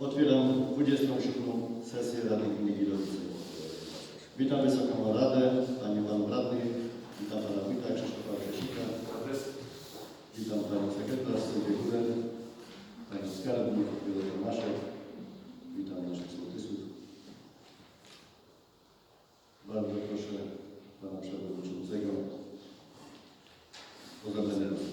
Otwieram 27. sesję Rady Gminy Gilowice. Witam Wysoką Radę, Panią Pan Radnych, witam Pana Wójta Krzysztofa Kresika, witam Panią Sekretarz Sylwię Górę, Panią Skarbnik, Wiele Tomaszek, witam naszych sołtysów. Bardzo proszę Pana Przewodniczącego o zabranie głosu.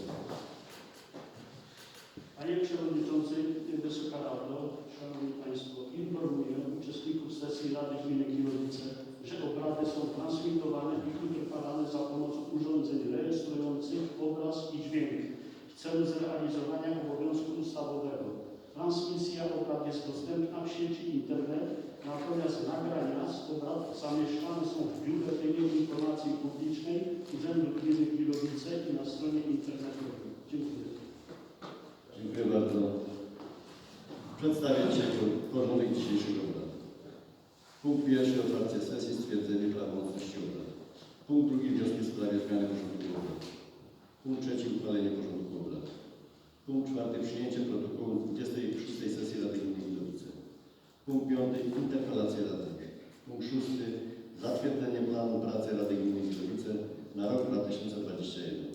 Panie Przewodniczący, Wysoka Rado, Szanowni Państwo, informuję uczestników sesji Rady Gminy Kijowice, że obrady są transmitowane i utrwalane za pomocą urządzeń rejestrujących obraz i dźwięk w celu zrealizowania obowiązku ustawowego. Transmisja obrad jest dostępna w sieci internet, natomiast nagrania z obrad zamieszczane są w Biuletynie Informacji Publicznej Urzędu Gminy Kijowice i na stronie internetowej. Dziękuję. Dziękuję bardzo. Przedstawię dzisiaj porządek dzisiejszych obrad. Punkt pierwszy otwarcie sesji, stwierdzenie prawomocności obrad. Punkt drugi wnioski w sprawie zmiany porządku obrad. Punkt trzeci uchwalenie porządku obrad. Punkt czwarty przyjęcie protokołu 26 sesji Rady Gminy Widowice. Punkt piąty interpelacja radnych. Punkt szósty zatwierdzenie planu pracy Rady Gminy Widowice na rok 2021.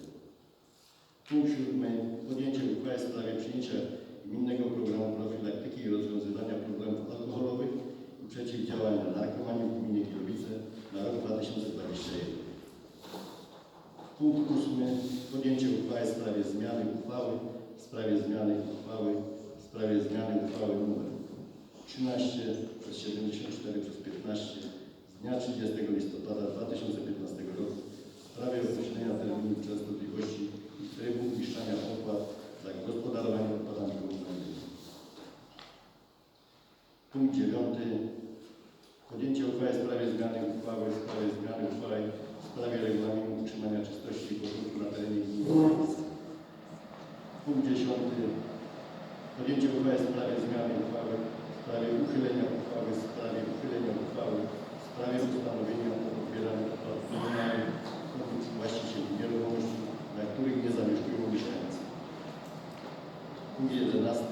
Punkt siódmy. Podjęcie uchwały w sprawie przyjęcia gminnego programu profilaktyki i rozwiązywania problemów alkoholowych i przeciwdziałania narkomanii w gminie Kijowice na rok 2021. Punkt ósmy. Podjęcie uchwały w sprawie zmiany uchwały w sprawie zmiany uchwały w sprawie zmiany uchwały nr 13 przez 74 przez 15 z dnia 30 listopada 2015 roku w sprawie określenia terminów częstotliwości i trybu uiszczania opłat za gospodarowanie odpadami komunalnymi. Punkt dziewiąty. Podjęcie uchwały w sprawie zmiany uchwały w sprawie zmiany uchwały w sprawie regulaminu utrzymania czystości i porządku na terenie gminy Gliwice. Punkt dziesiąty. Podjęcie uchwały w sprawie zmiany uchwały w sprawie uchylenia uchwały w sprawie uchylenia uchwały w sprawie ustanowienia odbierania odpadów komunalnych wobec właścicieli nieruchomości, na których nie zamieszkują mieszkańcy. Punkt 11.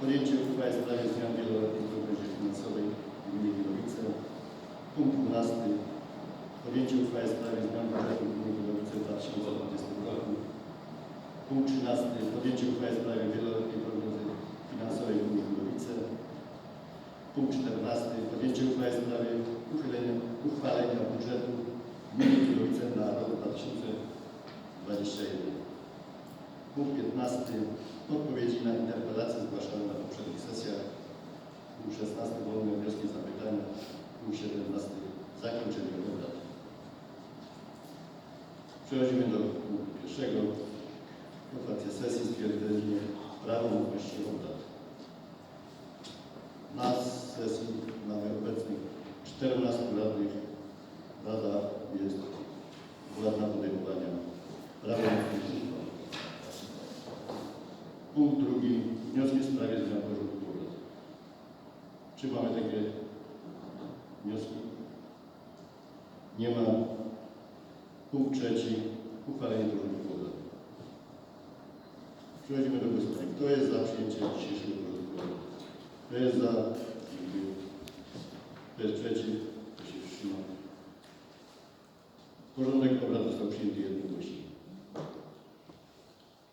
Podjęcie uchwały w sprawie zmian wieloletniej prognozy finansowej w gminie Widowice. Punkt 12. Podjęcie uchwały w sprawie zmian budżetu gminy Widowice w 2020 roku. Punkt 13. Podjęcie uchwały w sprawie wieloletniej prognozy finansowej w gminie Widowice. Punkt 14. Podjęcie uchwały w sprawie uchylenia, uchwalenia budżetu gminy Widowice na rok 2021. Punkt 15. Odpowiedzi na interpelacje zgłaszane na poprzednich sesjach. Punkt 16. Wolne wnioski i zapytania. Punkt 17. Zakończenie obrad. Przechodzimy do pierwszego. Otwarcie sesji, stwierdzenie prawomocności obrad. Na sesji mamy obecnych 14 radnych. Rada jest władna podejmowania prawomocnych uchwał. Punkt drugi. Wnioski w sprawie zmian porządku obrad. Czy mamy takie wnioski? Nie ma. Punkt trzeci. Uchwalenie porządku. Przechodzimy do głosowania. Kto jest za przyjęciem dzisiejszego obrad? Kto jest za? Kto jest przeciw? Kto się wstrzymał? Porządek obrad został przyjęty jednogłośnie.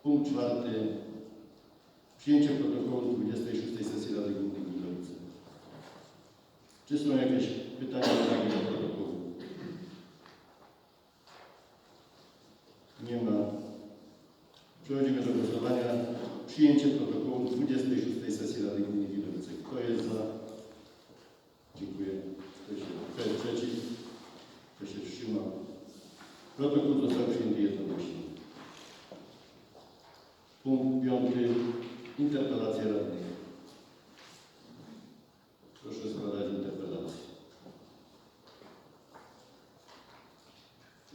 Punkt czwarty. Przyjęcie protokołu 26 sesji Rady Gminy Gliwice. Czy są jakieś pytania uwagi do protokołu? Nie ma. Przechodzimy do głosowania. Przyjęcie protokołu 26 sesji Rady Gminy Gliwice. Kto jest za? Dziękuję. Kto, się, kto jest przeciw? Kto się wstrzymał? Protokół został przyjęty jednogłośnie. Punkt piąty. Interpelacja radnych. Proszę składać interpelację.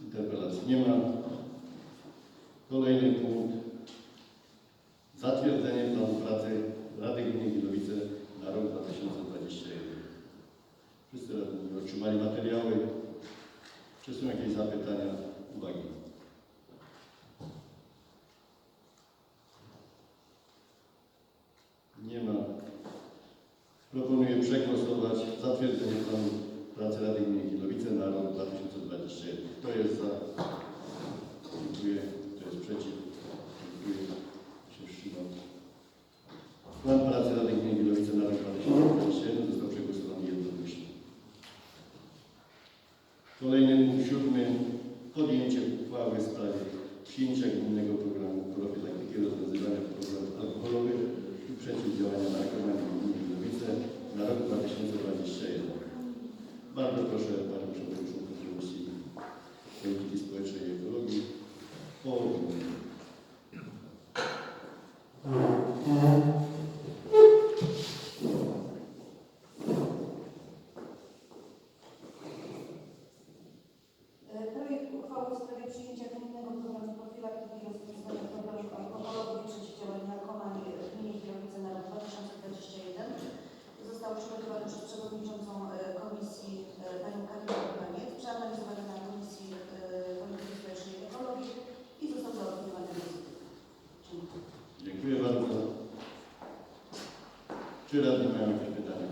Interpelacji nie ma. Kolejny punkt. Zatwierdzenie planu pracy Rady Gminy Widowice na rok 2021. Wszyscy radni otrzymali materiały. Czy są jakieś zapytania, uwagi? polityki społecznej i ekologii o Tyle do pytania.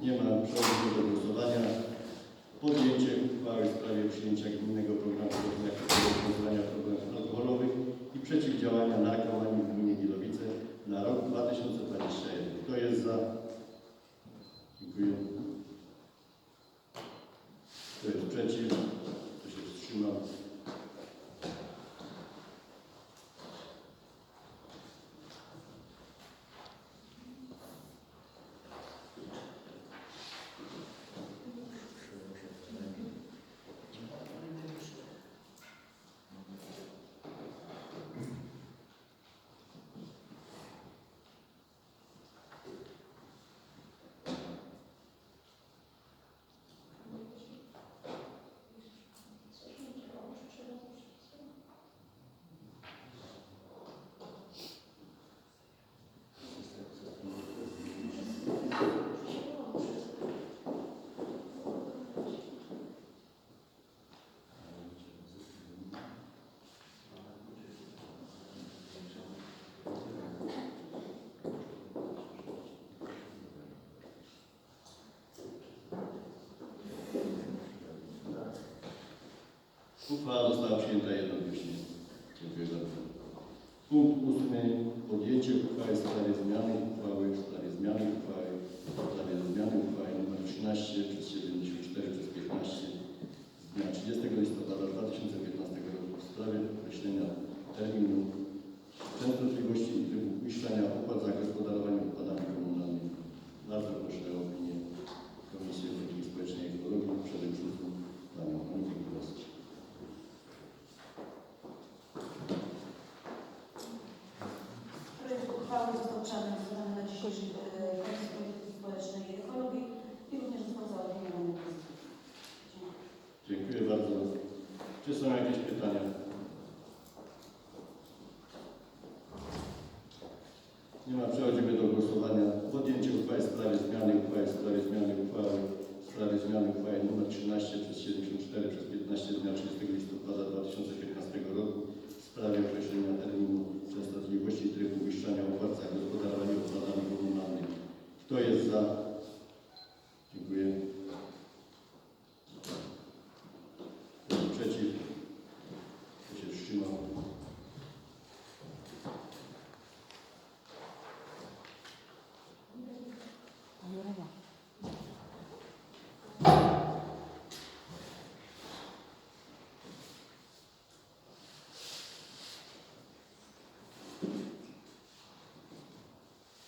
Nie ma przełożenia do głosowania. Podjęcie uchwały w sprawie przyjęcia gminnego programu rozwiązania problemów alkoholowych i przeciwdziałania narkomanii w gminie Gilowice na rok 2021. Kto jest za? Uchwała została przyjęta jednogłośnie. Dziękuję bardzo. Punkt ósmy. Podjęcie uchwały w sprawie zmiany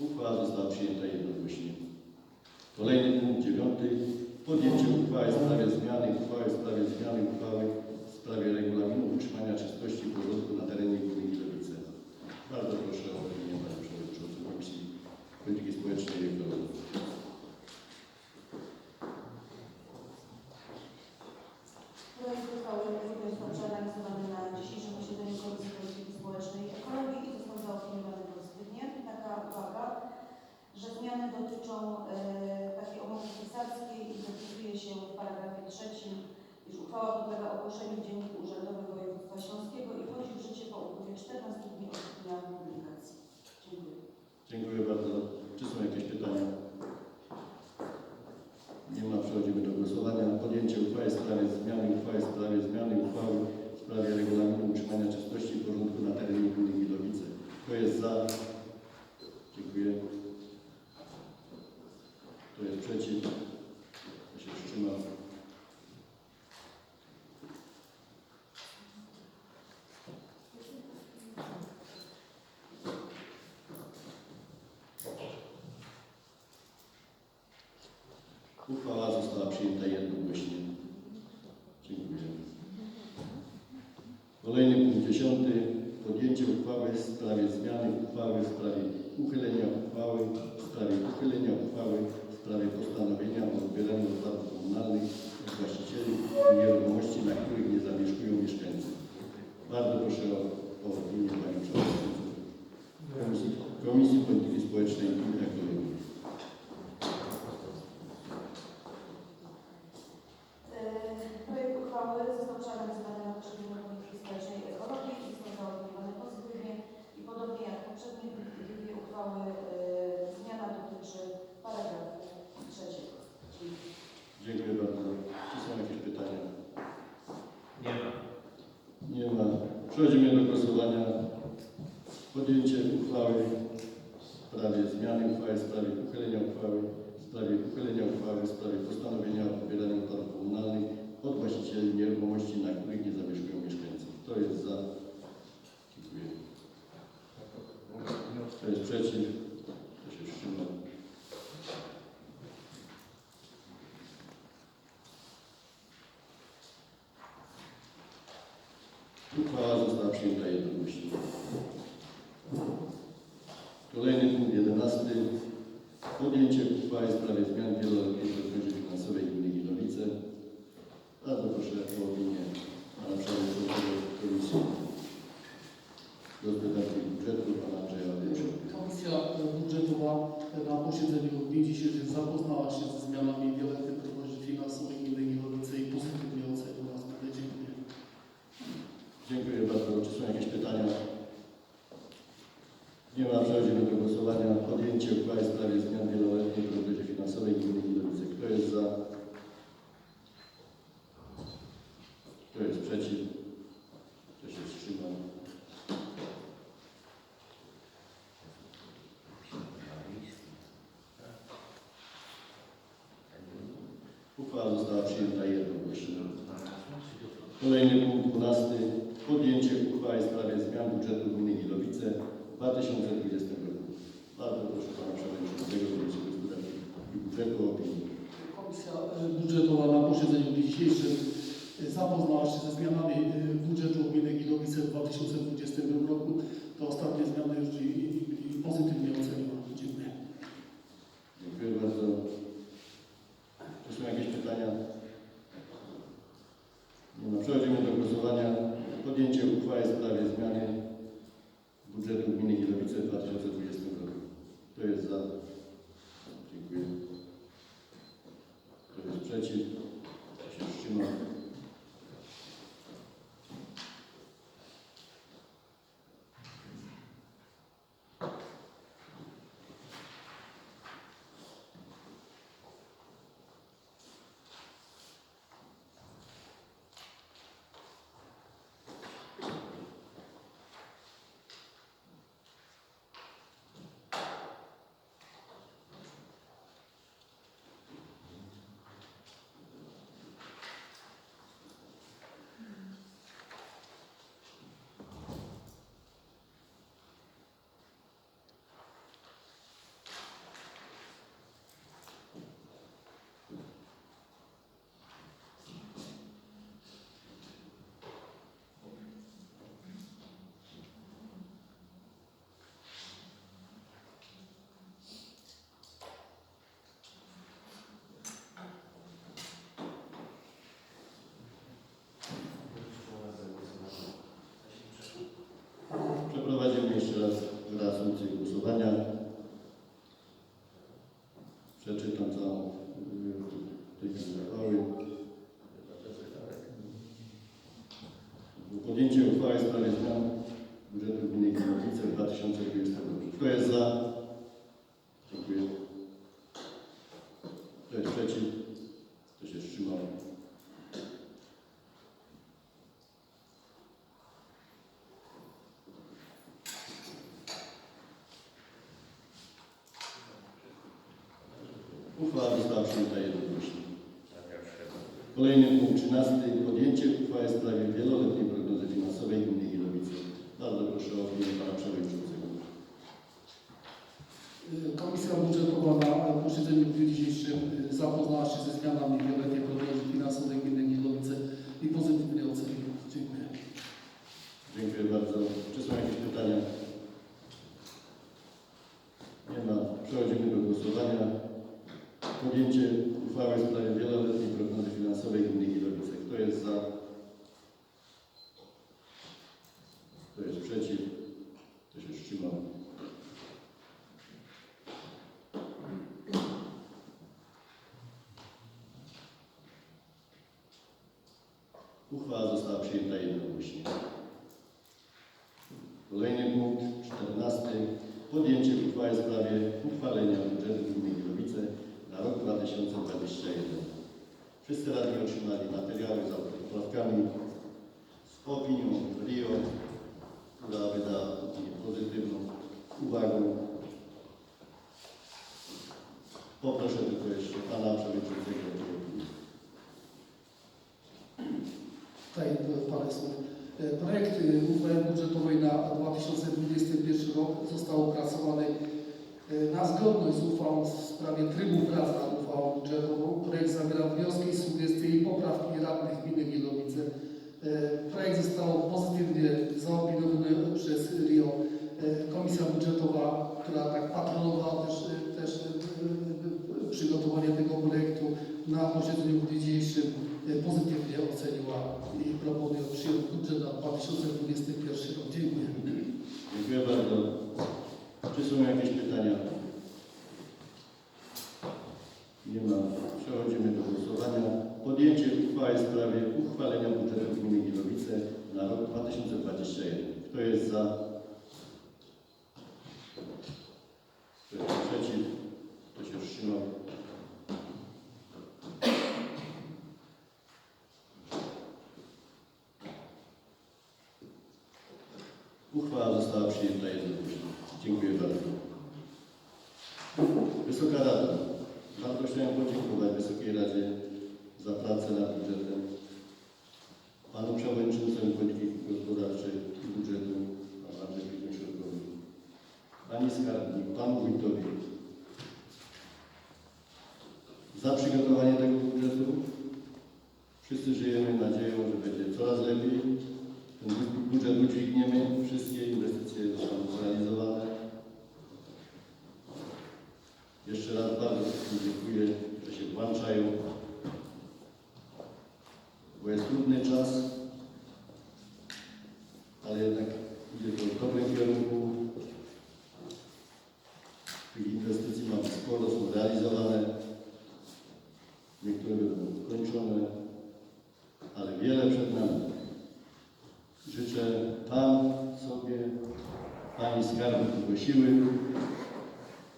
Uchwała została przyjęta jednogłośnie. Kolejny punkt dziewiąty. Podjęcie uchwały w sprawie zmiany uchwały w sprawie zmiany uchwały w sprawie regulaminu utrzymania czystości porządku Dziękuję. Dziękuję bardzo. Czy są jakieś pytania? Nie ma, przechodzimy do głosowania. Podjęcie uchwały w sprawie zmiany uchwały w sprawie zmiany uchwały w sprawie regulaminu utrzymania czystości i porządku na terenie gminy Wilowice. Kto jest za? Dziękuję. Kto jest przeciw? Kto się wstrzymał? Uchwała została przyjęta jednogłośnie. Dziękuję. Kolejny punkt dziesiąty. Podjęcie uchwały w sprawie zmiany uchwały w sprawie uchylenia uchwały w sprawie uchylenia uchwały w sprawie postanowienia o odbieraniu odpadów komunalnych od właścicieli nieruchomości, na których nie zamieszkują mieszkańcy. Bardzo proszę o, o opinię Panią Przewodniczącą Komisji, Polityki Społecznej i Ekologii. E, Projekt uchwały został przeanalizowany na potrzeby Komisji Społecznej i Ekologii i został zaopiniowany pozytywnie i podobnie jak poprzednie dwie uchwały e, zmiana dotyczy paragrafu trzeciego. Dziękuję. Dziękuję bardzo. Czy są jakieś pytania? Nie ma. Nie ma. Przechodzimy do głosowania. Podjęcie uchwały w sprawie zmiany uchwały w sprawie uchylenia uchwały w sprawie uchylenia uchwały w sprawie postanowienia o odbieraniu odpadów komunalnych od właścicieli nieruchomości, na których nie zamieszkują mieszkańcy. Kto jest za? Dziękuję. Kto jest przeciw? Kto się wstrzymał? Przyjęta jednogłośnie. Kolejny punkt jedenasty. Podjęcie uchwały w sprawie zmian wieloletniej prognozy finansowej gminy Gilowice. Bardzo proszę o opinię pana przewodniczącego Komisji Gospodarki i Budżetu, pana Andrzeja Wadycza. Komisja budżetowa na posiedzeniu w dniu dzisiejszym zapoznała się ze zmianami wieloletniej prognozy finansowej gminy Gilowice i pozytywnie oceniła zmiany. Dziękuję. Dziękuję bardzo. Czy są jakieś pytania? Nie ma. Przechodzimy do głosowania. Podjęcie uchwały w sprawie zmian wieloletniej prognozy finansowej gminy Gilowice. Kto jest za? Kto jest przeciw? Kto się wstrzymał? Uchwała została przyjęta jednogłośnie. Kolejny punkt 12. Podjęcie uchwały w sprawie zmian budżetu gminy Gilowice w 2020 roku. Bardzo proszę Pana Przewodniczącego Komisji Gospodarki i Budżetu o opinię. Komisja e, budżetowa na posiedzeniu w dniu dzisiejszym e, zapoznała się ze zmianami e, budżetu gminy Gilowice w 2020 Uchwała została przyjęta pierwszego. Kolejny punkt 13. Podjęcie uchwały w sprawie wieloletniej prognozy finansowej gminy Gilowice. Bardzo proszę o opinię pana przewodniczącego. Y, Komisja Budżetowa na e, posiedzeniu w dniu dzisiejszym y, zapoznała się ze zmianami wieloletniej prognozy finansowej gminy Gilowice i pozytywnie oceniła. Dziękuję. Dziękuję bardzo. Czy są jakieś pytania? Nie ma. Przechodzimy do głosowania. Podjęcie uchwały w sprawie wieloletniej prognozy finansowej gminy Gilowice. Kto jest za? Kto jest przeciw? Kto się wstrzymał? Uchwała została przyjęta jednomyślnie. Kolejny punkt, 14. Podjęcie uchwały w sprawie uchwalenia budżetu gminy Gilowice na rok 2021. Wszyscy radni otrzymali materiały za poprawkami z opinią RIO, która wyda pozytywną uwagą. Poproszę tylko jeszcze pana przewodniczącego. Tutaj parę słów. E, Projekt e, uchwały budżetowej na 2021 rok został opracowany e, na zgodność z uchwałą w sprawie trybu prac nad uchwałą budżetową. Projekt zawiera wnioski, sugestie i poprawki radnych gminy Gilowice. E, Projekt został pozytywnie zaopiniowany przez RIO. E, Komisja budżetowa, która tak patronowała też, e, też e, e, przygotowanie tego projektu na posiedzeniu w dzisiejszym e, pozytywnie oceniła i proponuje przyjąć budżet na 2021 rok. Dziękuję. Dziękuję bardzo. Czy są jakieś pytania? Nie ma. Przechodzimy do głosowania. Podjęcie uchwały w sprawie uchwalenia budżetu gminy Gilowice na rok 2021. Kto jest za? Kto jest przeciw? Kto się wstrzymał? Uchwała została przyjęta jednomyślnie. Dziękuję bardzo. Wysoka Rado, bardzo chciałem podziękować Wysokiej Radzie nad budżetem. Panu Przewodniczącemu Polityki Gospodarczej Budżetu, Panu Andrzejowi Środkowi, Pani Skarbnik, Panu Wójtowi za przygotowanie tego budżetu. Wszyscy żyjemy nadzieją, że będzie coraz lepiej. Ten budżet udźwigniemy, wszystkie inwestycje zostaną zrealizowane. Jeszcze raz bardzo wszystkim dziękuję, że się włączają, bo jest trudny czas, ale jednak idzie to w dobrym kierunku. Tych inwestycji mamy sporo, są realizowane. Niektóre będą kończone, ale wiele przed nami. Życzę Pan sobie, Pani Skarbniku siły,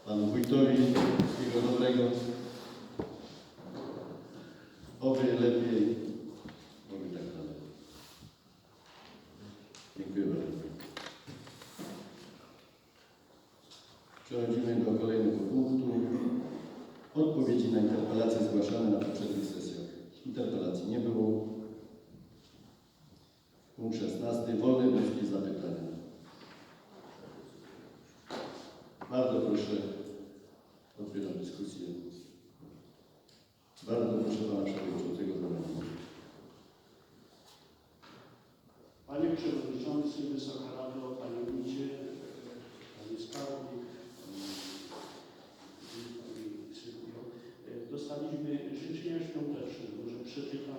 Panu Wójtowi wszystkiego dobrego. Oby lepiej, oby tak dalej. Dziękuję bardzo. Przechodzimy do kolejnego punktu. Odpowiedzi na interpelacje zgłaszane na poprzednich sesjach. Interpelacji nie było. Punkt 16. Wolne wnioski i zapytania. Bardzo proszę, otwieram dyskusję. Bardzo proszę Pana Przewodniczącego o zabranie głosu. Panie Przewodniczący, Wysoka Rado, Panie Wójcie, Panie Skarbnik, Panie Sylwio, e, dostaliśmy świąteczne. Może przeczytam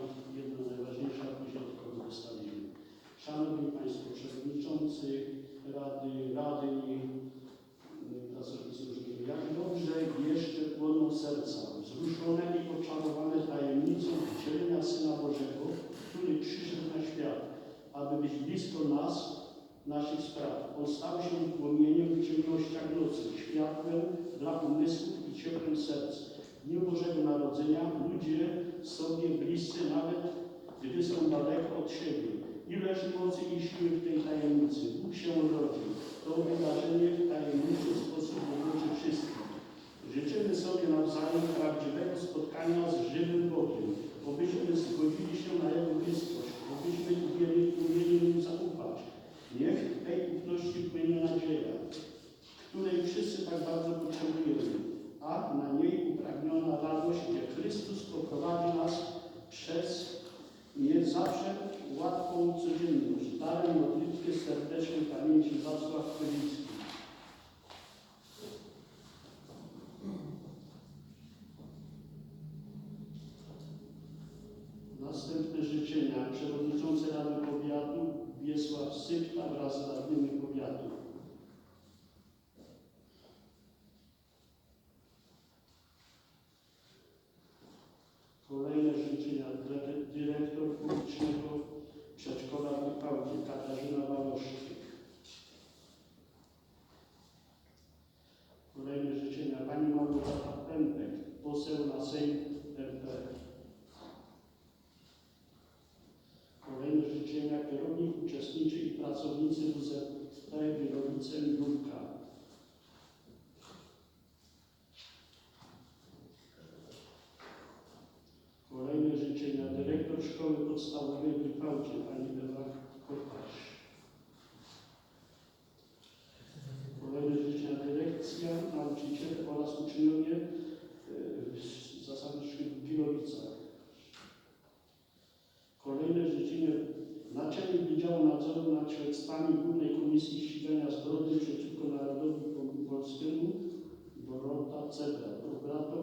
Głównej Komisji Ścigania Zbrodni przeciwko Narodowi Polskiemu Dorota Cebra. Dorota,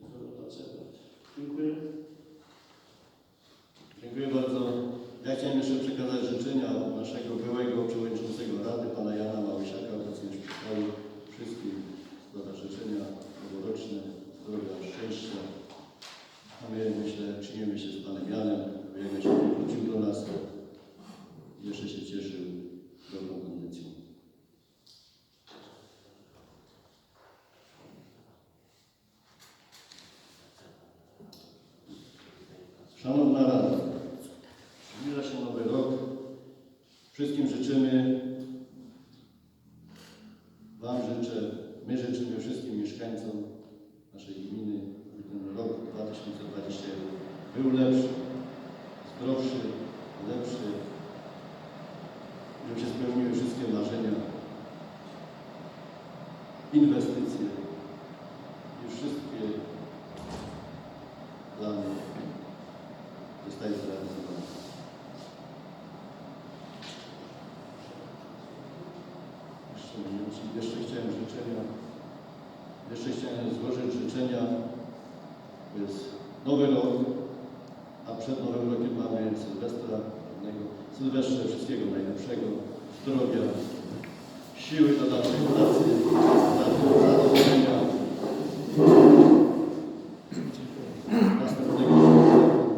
Dorota Cebra. Dziękuję. Dziękuję bardzo. Ja chciałem jeszcze przekazać życzenia naszego byłego przewodniczącego Rady, pana Jana Małysiaka, obecnie przyszłego. Wszystkim składa życzenia noworoczne, zdrowia, szczęścia. A my, myślę, przyjmiemy się z panem Janem, jego się wrócił do nas. Jeszcze się cieszył dobrą kondycją. Szanowna Rada, zbliża się nowy rok. Wszystkim życzymy, Wam życzę, my życzymy wszystkim mieszkańcom naszej gminy, by ten rok 2021 był lepszy, zdrowszy, lepszy, żeby się spełniły wszystkie marzenia, inwestycje. I wszystkie plany zostały zrealizowane. Jeszcze, jeszcze chciałem życzenia, jeszcze chciałem złożyć życzenia, to jest nowy rok, a przed nowym rokiem mamy Sylwestra, Sylwestrze wszystkiego najlepszego, zdrowia, siły do dalszej pracy, zadowolenia, następnego roku,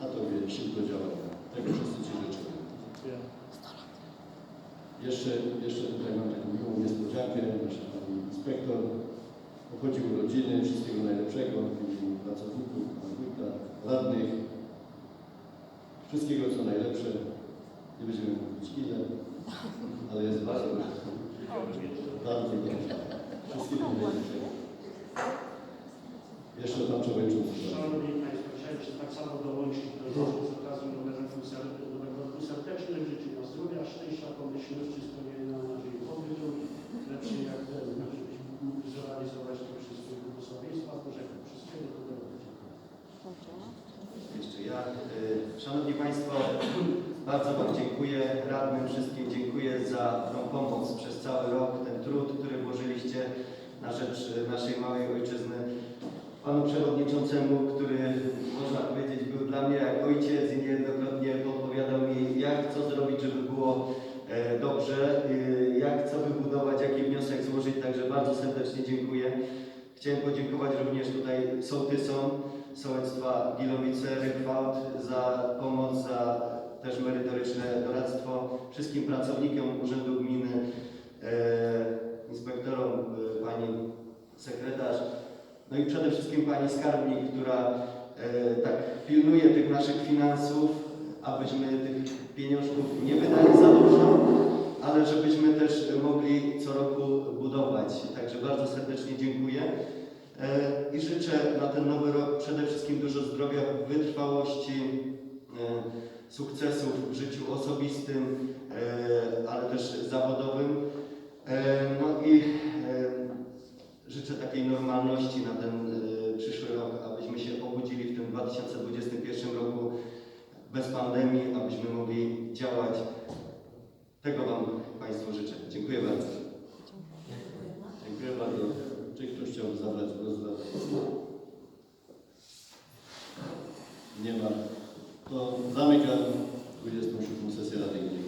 a Tobie do działania. Tego wszyscy Ci życzymy. Jeszcze, jeszcze tutaj mam taką miłą niespodziankę. Nasza pani inspektor pochodził urodziny, wszystkiego najlepszego, pracowników, wójta, radnych. Wszystkiego co najlepsze. Nie będziemy mówić ile, ale jest bardzo, bardzo dobrze. Wszystkiego najlepszego. Jeszcze pan przewodniczący. Szanowni Państwo, chciałem się tak samo dołączyć do życzeń z okazji nowego roku ser- nowego roku serdecznych życzenia zdrowia, szczęścia, pomyślności, spełnienia nadziei pobytu, lepszej jak ten, żebyśmy mogli zrealizować to wszystko w błogosławieństwa Bożego. Wszystkiego dobrego. Jeszcze ja. Y, Szanowni Państwo, bardzo Wam dziękuję, radnym wszystkim dziękuję za tą pomoc przez cały rok, ten trud, który włożyliście na rzecz naszej małej ojczyzny. Panu Przewodniczącemu, który można powiedzieć był dla mnie jak ojciec i niejednokrotnie podpowiadał mi jak, co zrobić, żeby było e, dobrze, y, jak, co wybudować, jaki wniosek złożyć, także bardzo serdecznie dziękuję. Chciałem podziękować również tutaj sołtysom, sołectwa Gilowice, Rykwałt za pomoc, za też merytoryczne doradztwo, wszystkim pracownikom Urzędu Gminy, e, inspektorom, e, pani sekretarz, no i przede wszystkim pani skarbnik, która e, tak pilnuje tych naszych finansów, abyśmy tych pieniążków nie wydali za dużo, ale żebyśmy też mogli co roku budować. Także bardzo serdecznie dziękuję i życzę na ten nowy rok przede wszystkim dużo zdrowia, wytrwałości, sukcesów w życiu osobistym, e, ale też zawodowym. E, No i e, życzę takiej normalności na ten e, przyszły rok, abyśmy się obudzili w tym 2021 roku bez pandemii, abyśmy mogli działać. Tego Wam Państwu życzę. Dziękuję bardzo. Dziękuję bardzo. Czy ktoś chciałby zabrać głos? Nie ma. To zamykam 26. sesję Rady Gminy.